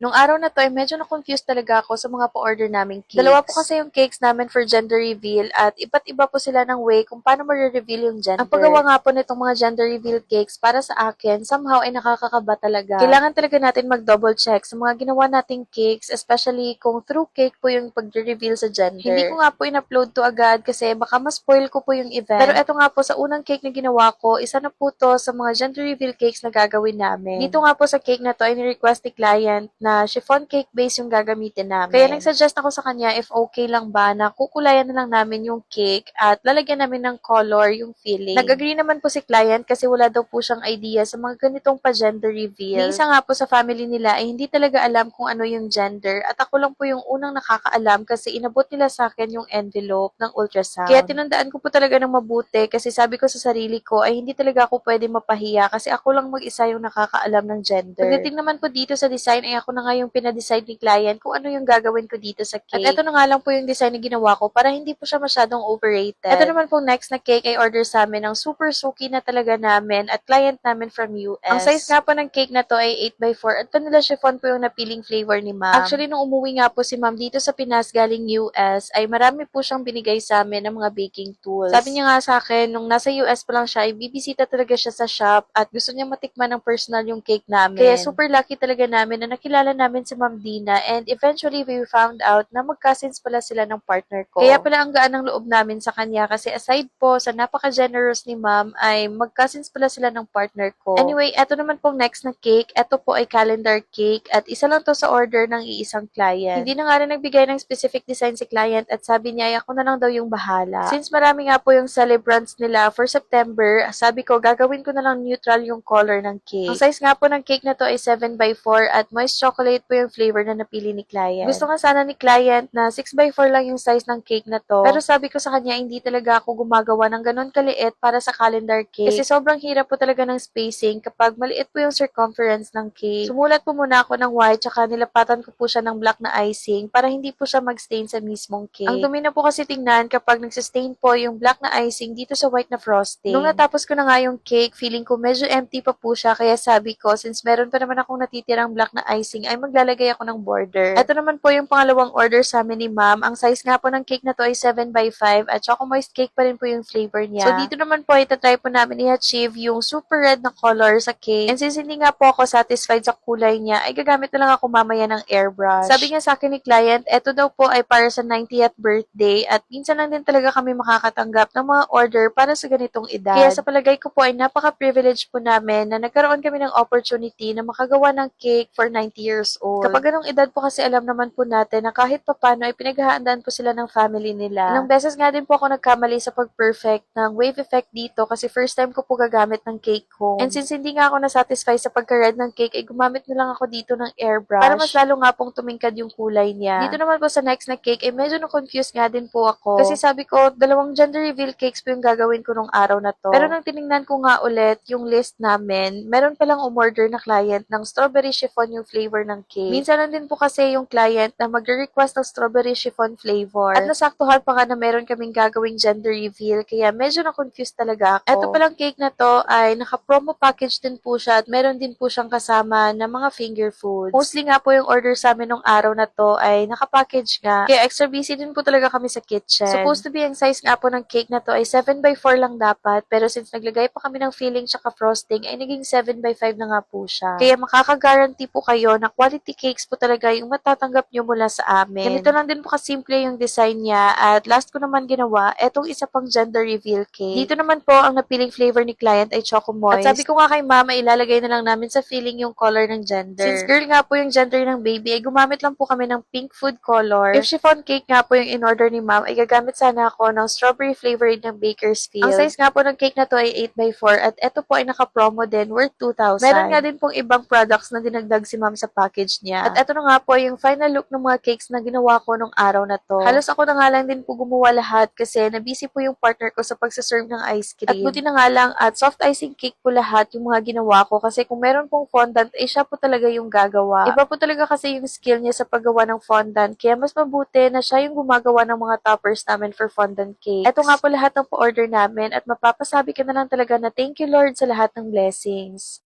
Nung araw na to ay medyo na-confused talaga ako sa mga pa-order naming cakes. Dalawa po kasi yung cakes namin for gender reveal at iba't iba po sila ng way kung paano ma-reveal yung gender. Ang paggawa nga po nitong mga gender reveal cakes para sa akin, somehow ay nakakakaba talaga. Kailangan talaga natin mag-double check sa mga ginawa nating cakes, especially kung through cake po yung pag-reveal sa gender. Hindi ko nga po in-upload to agad kasi baka ma-spoil ko po yung event. Pero eto nga po sa unang cake na ginawa ko, isa na po to sa mga gender reveal cakes na gagawin namin. Dito nga po sa cake na to ay ni-request ni client na chiffon cake base yung gagamitin namin. Kaya nagsuggest ako sa kanya if okay lang ba na kukulayan na lang namin yung cake at lalagyan namin ng color yung filling. Nag-agree naman po si client kasi wala daw po siyang idea sa mga ganitong pa-gender reveal. Yung isa nga po sa family nila ay hindi talaga alam kung ano yung gender at ako lang po yung unang nakakaalam kasi inabot nila sa akin yung envelope ng ultrasound. Kaya tinandaan ko po talaga ng mabuti kasi sabi ko sa sarili ko ay hindi talaga ako pwede mapahiya kasi ako lang mag-isa yung nakakaalam ng gender. Pagdating naman po dito sa design ay ako na nga yung pinadecide ni client kung ano yung gagawin ko dito sa cake. At ito na nga lang po yung design na ginawa ko para hindi po siya masyadong overrated. Ito naman po next na cake ay order sa amin ng super suki na talaga namin at client namin from US. Ang size nga po ng cake na to ay 8x4 at vanilla chiffon po yung napiling flavor ni ma'am. Actually, nung umuwi nga po si ma'am dito sa Pinas galing US, ay marami po siyang binigay sa amin ng mga baking tools. Sabi niya nga sa akin, nung nasa US pa lang siya, ay bibisita talaga siya sa shop at gusto niya matikman ng personal yung cake namin. Kaya super lucky talaga namin na nakilala namin si Ma'am Dina and eventually we found out na mag-cousins pala sila ng partner ko. Kaya pala ang gaan ng loob namin sa kanya kasi aside po sa napaka-generous ni Ma'am ay mag-cousins pala sila ng partner ko. Anyway, eto naman pong next na cake. Eto po ay calendar cake at isa lang to sa order ng iisang client. Hindi na nga rin nagbigay ng specific design si client at sabi niya ay ako na lang daw yung bahala. Since marami nga po yung celebrants nila for September, sabi ko gagawin ko na lang neutral yung color ng cake. Ang size nga po ng cake na to ay 7x4 at moist chocolate po yung flavor na napili ni client. Gusto nga sana ni client na 6x4 lang yung size ng cake na to. Pero sabi ko sa kanya hindi talaga ako gumagawa ng ganun kaliit para sa calendar cake. Kasi sobrang hirap po talaga ng spacing kapag maliit po yung circumference ng cake. Sumulat po muna ako ng white tsaka nilapatan ko po siya ng black na icing para hindi po siya mag-stain sa mismong cake. Ang dumi na po kasi tingnan kapag nagsistain po yung black na icing dito sa white na frosting. Nung natapos ko na nga yung cake, feeling ko medyo empty pa po siya kaya sabi ko since meron pa naman akong natitirang black na icing ay maglalagay ako ng border. Ito naman po yung pangalawang order sa amin ni ma'am. Ang size nga po ng cake na to ay 7x5 at choco moist cake pa rin po yung flavor niya. So dito naman po itatry po namin i-achieve yung super red na color sa cake. And since hindi nga po ako satisfied sa kulay niya, ay gagamit na lang ako mamaya ng airbrush. Sabi nga sa akin ni client, eto daw po ay para sa 90th birthday at minsan lang din talaga kami makakatanggap ng mga order para sa ganitong edad. Kaya sa palagay ko po ay napaka-privilege po namin na nagkaroon kami ng opportunity na makagawa ng cake for 90 years old. Kapag ganong edad po kasi alam naman po natin na kahit papano ay pinaghahandaan po sila ng family nila. Ilang beses nga din po ako nagkamali sa pag-perfect ng wave effect dito kasi first time ko po gagamit ng cake ko. And since hindi nga ako nasatisfy sa pagka-red ng cake, ay gumamit na lang ako dito ng airbrush para mas lalo nga pong tumingkad yung kulay niya. Dito naman po sa next na cake, ay medyo na-confuse nga din po ako. Kasi sabi ko, dalawang gender reveal cakes po yung gagawin ko nung araw na to. Pero nang tiningnan ko nga ulit yung list namin, meron palang umorder na client ng strawberry chiffon yung flavor ng cake. Minsan lang din po kasi yung client na magre-request ng strawberry chiffon flavor. At nasaktuhan pa nga na meron kaming gagawing gender reveal, kaya medyo na-confuse talaga ako. Ito palang cake na to ay naka-promo package din po siya at meron din po siyang kasama na mga finger foods. Mostly nga po yung order sa amin nung araw na to ay naka-package nga. Kaya extra busy din po talaga kami sa kitchen. Supposed to be ang size nga po ng cake na to ay 7x4 lang dapat, pero since naglagay pa kami ng filling tsaka frosting, ay naging 7x5 na nga po siya. Kaya makaka-guarantee po kayo na quality cakes po talaga yung matatanggap nyo mula sa amin. Ganito lang din po kasimple yung design niya at last ko naman ginawa, etong isa pang gender reveal cake. Dito naman po, ang napiling flavor ni client ay Choco Moist. At sabi ko nga kay mama, ilalagay na lang namin sa filling yung color ng gender. Since girl nga po yung gender ng baby, ay gumamit lang po kami ng pink food color. If chiffon cake nga po yung in-order ni ma'am, ay gagamit sana ako ng strawberry flavored ng Bakersfield. Ang size nga po ng cake na to ay 8x4 at eto po ay naka-promo din worth 2,000. Meron nga din pong ibang products na dinagdag si ma'am sa package niya. At eto na nga po yung final look ng mga cakes na ginawa ko nung araw na to. Halos ako na nga lang din po gumawa lahat kasi nabisi po yung partner ko sa pagsaserve ng ice cream. At buti na nga lang at soft icing cake po lahat yung mga ginawa ko kasi kung meron pong fondant, eh siya po talaga yung gagawa. Iba po talaga kasi yung skill niya sa paggawa ng fondant kaya mas mabuti na siya yung gumagawa ng mga toppers namin for fondant cakes. Ito nga po lahat ng pa-order namin at mapapasabi ka na lang talaga na thank you Lord sa lahat ng blessings.